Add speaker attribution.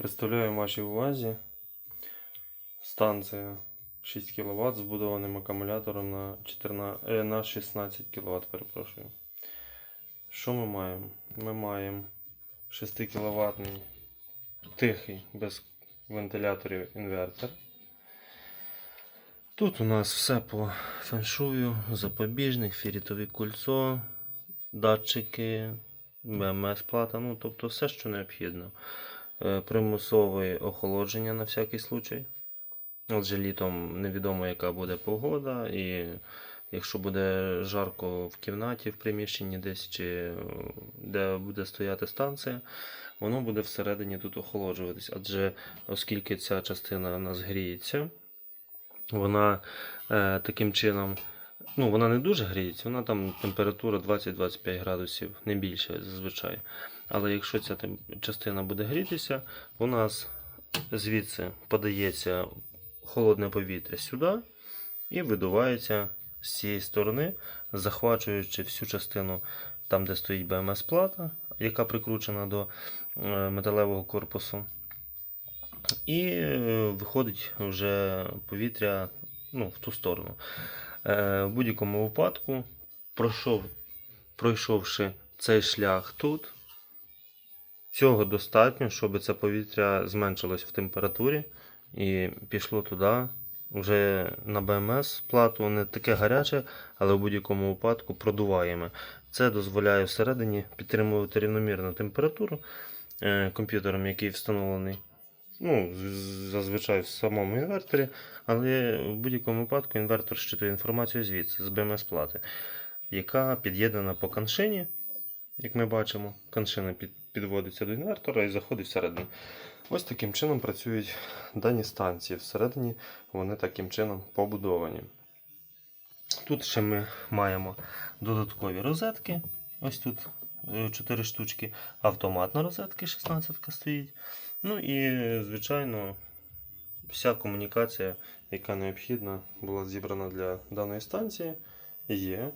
Speaker 1: Представляю вашій увазі станція 6 кВт з вбудованим акумулятором на, 14, е, на 16 кВт, перепрошую. Що ми маємо? Ми маємо 6 кВт тихий без вентиляторів інвертор. Тут у нас все по феншую, запобіжник, фірітове кольцо, датчики, БМС-плата, ну тобто все, що необхідно. Е, Примусове охолодження на всякий случай. Адже літом невідомо, яка буде погода, і якщо буде жарко в кімнаті, в приміщенні десь чи е, де буде стояти станція, воно буде всередині тут охолоджуватись. Адже оскільки ця частина у нас гріється, вона е, таким чином, ну вона не дуже гріється, вона там температура 20-25 градусів, не більше зазвичай. Але якщо ця частина буде грітися, у нас звідси подається холодне повітря сюди і видувається з цієї сторони, захвачуючи всю частину там, де стоїть БМС-плата, яка прикручена до е, металевого корпусу. І е, виходить вже повітря ну, в ту сторону. Е, В будь-якому випадку, пройшов, пройшовши цей шлях тут, цього достатньо, щоб це повітря зменшилось в температурі і пішло туди. Вже на БМС плату не таке гаряче, але в будь-якому випадку продуваємо. Це дозволяє всередині підтримувати рівномірну температуру е, комп'ютером, який встановлений ну, зазвичай в самому інверторі, але в будь-якому випадку інвертор щитує інформацію звідси, з БМС плати, яка під'єднана по каншині. Як ми бачимо, каншина під, підводиться до інвертора і заходить всередину. Ось таким чином працюють дані станції. Всередині вони таким чином побудовані. Тут ще ми маємо додаткові розетки. Ось тут 4 штучки. Автоматна розетка 16 стоїть. Ну і, звичайно, вся комунікація, яка необхідна, була зібрана для даної станції, є